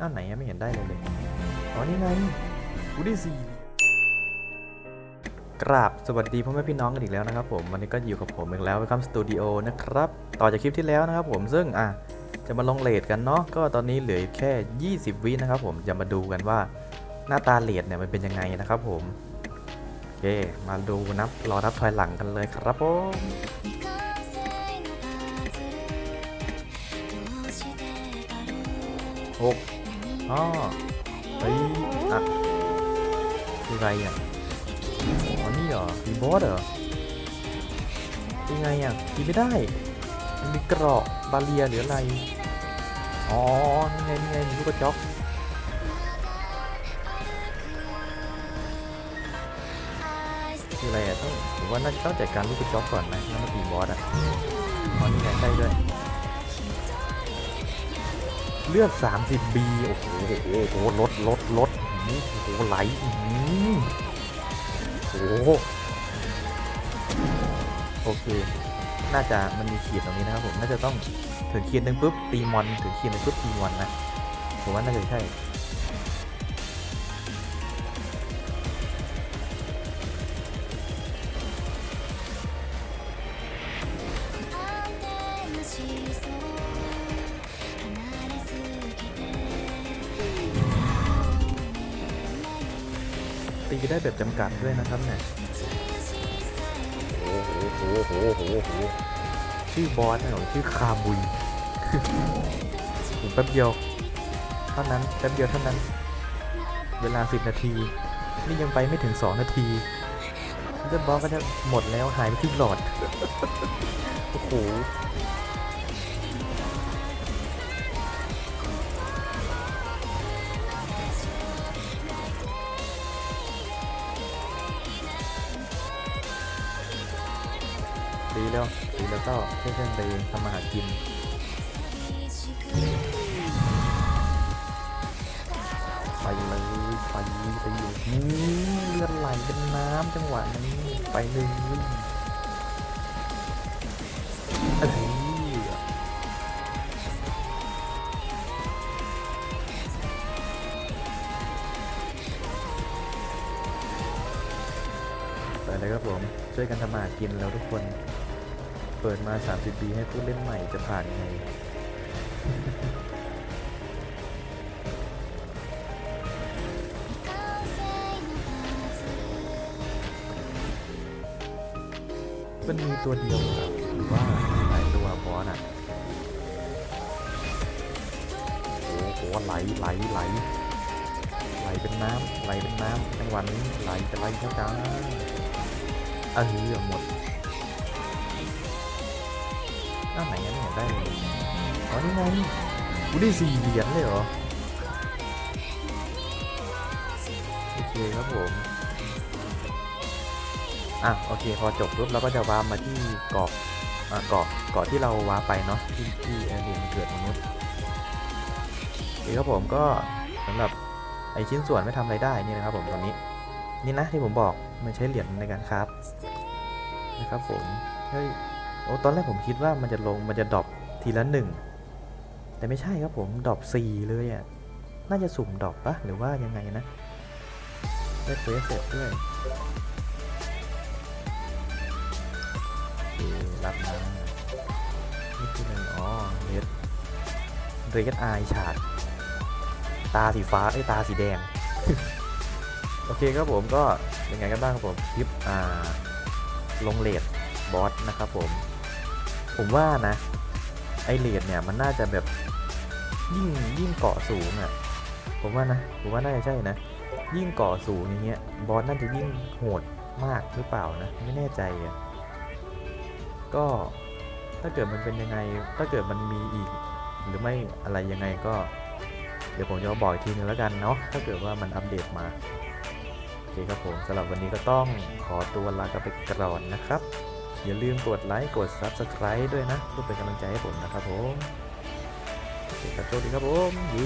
อ้าวไหนยังไม่เห็นได้เลยเลย อ๋อนี้ไงกูได้สีกราบสวัสดีพ่อแม่พี่น้องกันอีกแล้วนะครับผมวันนี้ก็อยู่กับผมอีกแล้วคัมสตูดิโอนะครับต่อจากคลิปที่แล้วนะครับผมซึ่งอะจะมาลงเลดกันเนาะก็ตอนนี้เหลือแค่ 20 วินะครับผมจะมาดูกันว่าหน้าตาเลดเนี่ยมันเป็นยังไงนะครับผมโอเคมาดูนับรอรับถอยหลังกันเลยครับผมโอ้ อ๋อเฮ้ยอะคืออะไรอะอ๋อนี่เหรอมีบอสเหรอยังไงอะกินไม่ได้มันมีเกราะบาเรียหรืออะไรอ๋อนี่ไงนี่ไงมีลูกกระจอกคืออะไรอะต้องผมว่าน่าจะต้องจัดการลูกกระจอกก่อนนะแล้วมาตีบอสอะอ๋อนี่ เลือด 30B โอ้โหโอ้โหลดลดลดโอ้โหไหลโอ้โหโอเค น่าจะมันมีขีดตรงนี้นะครับผม น่าจะต้องถึงขีดหนึ่งปุ๊บตีมอนถึงขีดหนึ่งปุ๊บตีมอนนะผมว่าน่าจะใช่ ตีได้แบบจำกัดด้วยนะครับเนี่ยโอ้โหโหโหโหโหชื่อบอสนะของชื่อคาบุยแป๊บเดียว เท่านั้นแป๊บเดียวเท่านั้น เวลา 10 นาที นี่ยังไปไม่ถึง 2 นาทีเลือดบอสก็จะหมดแล้วหายไปที่หลอด โอ้โห ตีแล้วตีแล้วก็เพื่อนไปทำมาหากินไปเลยไปไปอยู่นี่เลือดไหลเป็นน้ำจังหวะนี้ไปเลยเอ้ยะครับผม ช่วยกันทำมากินแล้วทุกคน เปิดมา 30 ปีให้ผู้เล่นใหม่จะผ่านยังไงมันมีตัวเดียวครับหรือว่าหลายตัวบอสอะโอ้โหไหลไหลไหลไหลเป็นน้ำไหลเป็นน้ำจังหวะนี้ไหลจะไหลเท่ากัน จ้าเออหมดอ้าไหนยังไม่เห็นได้เลยอ๋อนี่ไงกูได้สี่เหรียญเลยเหรอ โอเคครับผม อะโอเคพอจบปุ๊บเราก็จะวาร์ปมาที่เกาะอะเกาะเกาะที่เราวาร์ปไปเนาะที่ที่เอเลียนเกิดตรงนู้นโอเคครับผมก็สำหรับไอชิ้นส่วนไม่ทำอะไรได้นี่นะครับผมตอนนี้ นี่นะที่ผมบอกมันใช้เหรียญในการคราฟนะครับผมเฮ้ยโอ้ตอนแรกผมคิดว่ามันจะลงมันจะดรอปทีละหนึ่งแต่ไม่ใช่ครับผมดรอปสี่เลยอะน่าจะสุ่มดรอปปะหรือว่ายังไงนะได้เฟสเสร็จด้วยรับมานี่คืออะไรอ๋อเรดเรดไอฉาดตาสีฟ้าไอ้ตาสีแดง โอเคครับผมก็ยังไงกันบ้างครับผมคลิปอ่าลงเลดบอสนะครับผม ผมว่านะ ไอเลดเนี่ยมันน่าจะแบบยิ่งยิ่งเกาะสูงอะ่ะ ผมว่านะผมว่าน่าจะใช่นะ ยิ่งเกาะสูงอย่างเงี้ยบอสน่าจะยิ่งโหดมากหรือเปล่านะ ไม่แน่ใจอะก็ถ้าเกิดมันเป็นยังไง ถ้าเกิดมันมีอีก หรือไม่อะไรยังไงก็ เดี๋ยวผมจะบอกอีกทีนึงแล้วกันเนาะถ้าเกิดว่ามันอัปเดตมา เคครับผมสำหรับวันนี้ก็ต้องขอตัวลากันไปก่อนนะครับ อย่าลืมกดไลค์กด Subscribe ด้วยนะเพื่อเป็นกำลังใจให้ผมนะครับผมโอเคครับโชคดีครับผมยู